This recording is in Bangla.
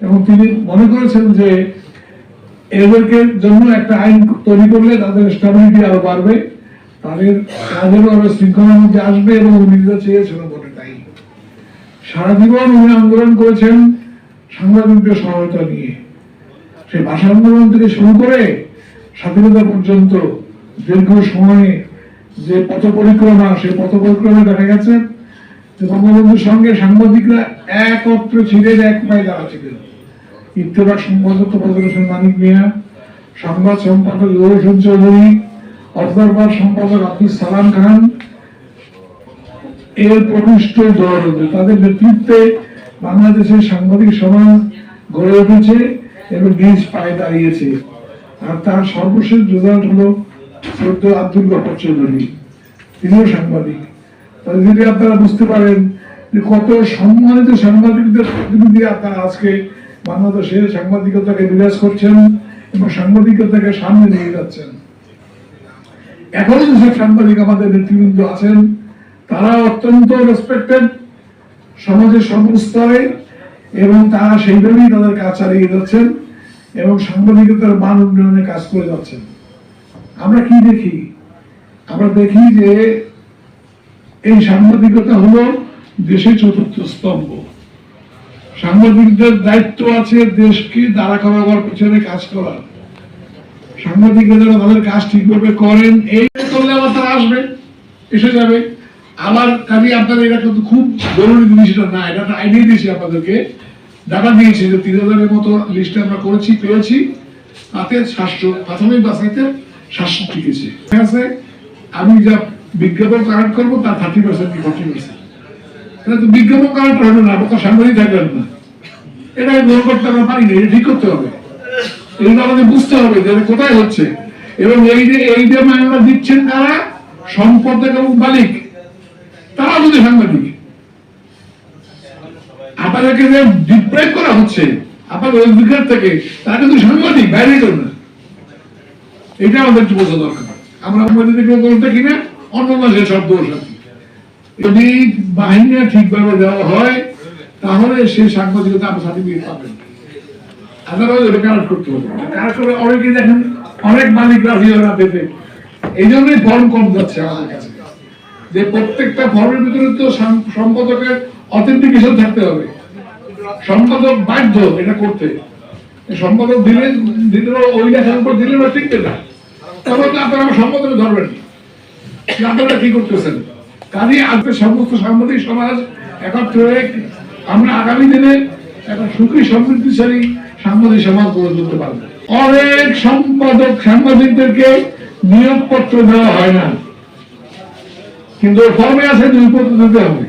এবং তিনি মনে করেছেন যে এদেরকে জন্য একটা আইন তৈরি করলে তাদের স্টেবিলিটি আরও বাড়বে তাদের কাজেরও আরও শৃঙ্খলার মধ্যে আসবে এবং উনি চেয়েছেন বটে তাই। সারা জীবন উনি আন্দোলন করেছেন সাংবাদিকদের সহায়তা নিয়ে। সেই ভাষা আন্দোলন থেকে শুরু করে স্বাধীনতা পর্যন্ত দীর্ঘ সময়ে যে পথ পরিক্রমা, সেই পথ পরিক্রমা দেখা গেছে। বঙ্গবন্ধুর সঙ্গে সাংবাদিকরা একত্রে ছিলেন, এক পায়ে দাঁড়া ছিলেন ইত্তেফাক সম্পাদক প্রদর্শন মানিক মিয়া, সংবাদ সম্পাদক রোশন চৌধুরী অবজারভার সম্পাদক আব্দুল সালাম খান, এর প্রকৃষ্ট দল তাদের নেতৃত্বে বাংলাদেশের সাংবাদিক সমাজ গড়ে উঠেছে এবং নিজ পায়ে দাঁড়িয়েছে। আর তার সর্বশেষ রেজাল্ট হলো সদ্য আব্দুল গফর চৌধুরী, তিনিও সাংবাদিক। যদি আপনারা বুঝতে পারেন যে কত সম্মানিত সাংবাদিকদের প্রতিনিধি আপনারা আজকে বাংলাদেশের সাংবাদিকতাকে বিরাজ করছেন এবং সাংবাদিকতাকে সামনে নিয়ে যাচ্ছেন। এখনও যেসব সাংবাদিক আমাদের নেতৃবৃন্দ আছেন, তারা অত্যন্ত রেসপেক্টেড সমাজের সর্বস্তরে এবং তারা সেইভাবেই তাদের কাজ চালিয়ে যাচ্ছেন এবং সাংবাদিকতার মান উন্নয়নে কাজ করে যাচ্ছেন। আমরা কি দেখি? আমরা দেখি যে এই সাংবাদিকতা হলো দেশের চতুর্থ স্তম্ভ। সাংবাদিকদের দায়িত্ব আছে দেশকে দাঁড়া করাবার, পিছনে কাজ করার। সাংবাদিকরা যারা তাদের কাজ ঠিকভাবে করেন, এই করলে আবার তারা আসবে, এসে যাবে। আবার কাজে আপনাদের এটা কিন্তু খুব জরুরি জিনিস, এটা না, এটা একটা আইডিয়া দিয়েছি আপনাদেরকে। ডাটা দিয়েছি যে তিন হাজারের মতো লিস্ট আমরা করেছি, পেয়েছি। তাতে সাতশো প্রাথমিক বাসাইতে সাতশো টিকেছে ঠিক আছে, আমি যা বিজ্ঞাপন কারেক্ট করব, তার থার্টি পার্সেন্ট কি ফর্টি পার্সেন্ট এটা তো বিজ্ঞাপন কারেক্ট হবে না আপনার সাংবাদিক থাকবেন না। এটা গ্রহণ করতে আমরা পারি না ঠিক করতে হবে। এগুলো আমাদের বুঝতে হবে যে কোথায় হচ্ছে। এবং এই যে এই যে মামলা দিচ্ছেন তারা সম্পদের এবং মালিক তারা যদি সাংবাদিক। আপনাদেরকে যে ডিপ্রাইভ করা হচ্ছে আপনাদের অধিকার থেকে, তারা কিন্তু সাংবাদিক বাইরে কেউ না। এটা আমাদের বোঝা দরকার। আমরা সাংবাদিক বলতে কিনা অন্য মাসের শব্দ সাথী যদি বাহিনীরা ঠিকভাবে দেওয়া হয়, তাহলে সে সাংবাদিকতা আমরা সার্টিফিকেট পাবেন করতে হবে। পেতে যে প্রত্যেকটা ভিতরে তো সাম- সম্পাদকের থাকতে হবে। সম্পাদক বাধ্য এটা করতে। সম্পাদক দিলে দিলে ওই লেখার উপর দিলে না টিকবে না। তারপর তো আপনারা আমার সম্পাদকে ধরবেন যে আপনারা কি করতেছেন? কাজে আজকে সমস্ত সাংবাদিক সমাজ একত্র হয়ে আমরা আগামী দিনে একটা সুখী সমৃদ্ধিশালী সাংবাদিক সমাজ গড়ে তুলতে পারব। অনেক সম্পাদক সাংবাদিকদেরকে নিয়োগপত্র দেওয়া হয় না। কিন্তু ফর্মে আছে দুই পত্র দিতে হবে।